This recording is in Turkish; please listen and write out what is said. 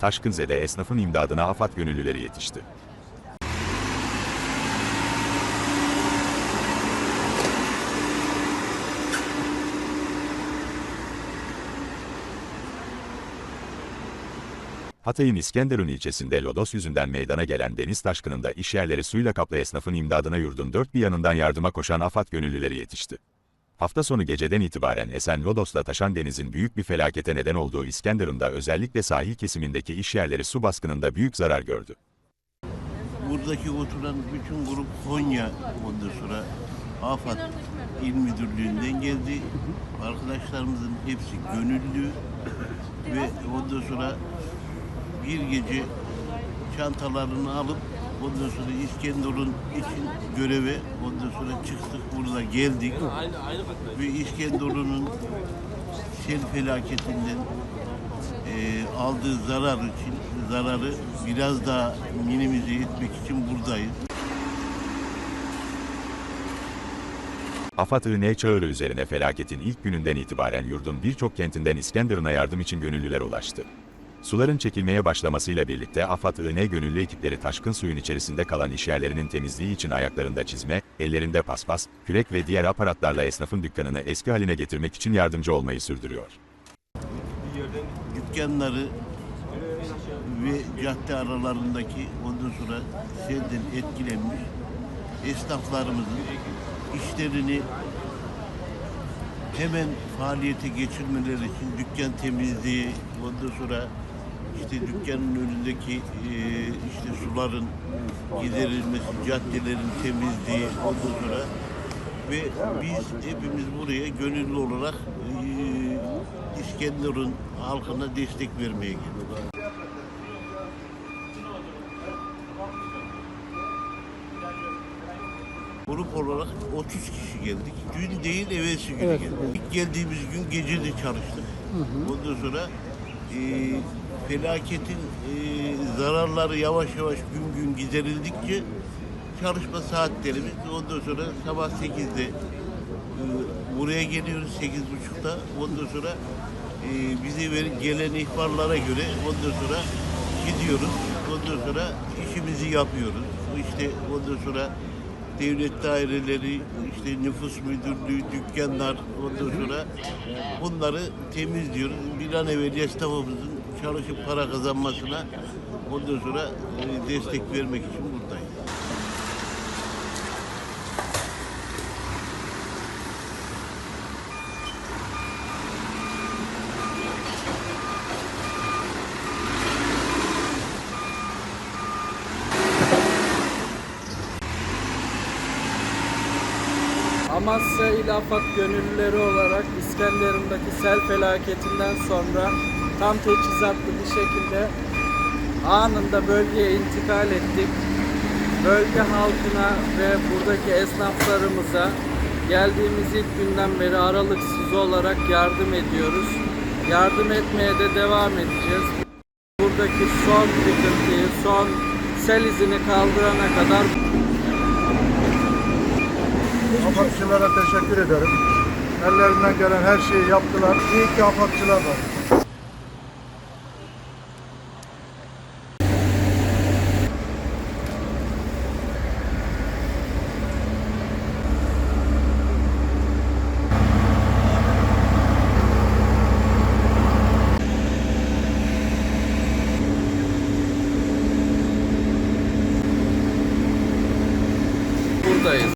Taşkınze'de esnafın imdadına AFAD gönüllüleri yetişti. Hatay'ın İskenderun ilçesinde lodos yüzünden meydana gelen deniz taşkınında iş yerleri suyla kaplı esnafın imdadına yurdun dört bir yanından yardıma koşan AFAD gönüllüleri yetişti. Hafta sonu geceden itibaren esen Lodos'la taşan denizin büyük bir felakete neden olduğu İskenderun'da özellikle sahil kesimindeki iş yerleri su baskınında büyük zarar gördü. Buradaki oturan bütün grup Konya ondan sonra AFAD İl Müdürlüğü'nden geldi. Arkadaşlarımızın hepsi gönüllü ve ondan sonra bir gece çantalarını alıp ondan sonra İskenderun için göreve ondan sonra çıktık burada geldik ve İskenderun'un sel felaketinden e, aldığı zarar için zararı biraz daha minimize etmek için buradayız. AFAD IN çağrı üzerine felaketin ilk gününden itibaren yurdun birçok kentinden İskenderun'a yardım için gönüllüler ulaştı. Suların çekilmeye başlamasıyla birlikte AFAD IN gönüllü ekipleri taşkın suyun içerisinde kalan işyerlerinin temizliği için ayaklarında çizme, ellerinde paspas, kürek ve diğer aparatlarla esnafın dükkanını eski haline getirmek için yardımcı olmayı sürdürüyor. Dükkanları ve cadde aralarındaki ondan sonra selden etkilenmiş esnaflarımızın işlerini hemen faaliyete geçirmeleri için dükkan temizliği, ondan sonra işte dükkanın önündeki e, işte suların giderilmesi, caddelerin temizliği, ondan sonra ve biz hepimiz buraya gönüllü olarak e, İskenderun halkına destek vermeye geldik. Grup olarak 30 kişi geldik. Dün değil, evvelsi gün geldik. İlk geldiğimiz gün gece de çalıştık. Ondan sonra e, felaketin e, zararları yavaş yavaş gün gün giderildikçe çalışma saatlerimiz ondan sonra sabah 8'de e, buraya geliyoruz 8.30'da. Ondan sonra e, bize ver, gelen ihbarlara göre ondan sonra gidiyoruz. Ondan sonra işimizi yapıyoruz. İşte ondan sonra devlet daireleri, işte nüfus müdürlüğü, dükkanlar, ondan sonra bunları temizliyoruz. Bir an evvel esnafımızın çalışıp para kazanmasına ondan sonra e, destek vermek için buradayız. Amasya İl Afat gönüllüleri olarak İskenderun'daki sel felaketinden sonra tam teçhizatlı bir şekilde anında bölgeye intikal ettik. Bölge halkına ve buradaki esnaflarımıza geldiğimiz ilk günden beri aralıksız olarak yardım ediyoruz. Yardım etmeye de devam edeceğiz. Buradaki son yıkıntıyı, son sel izini kaldırana kadar Afatçılara teşekkür ederim. Ellerinden gelen her şeyi yaptılar. İyi ki afatçılar var. команда.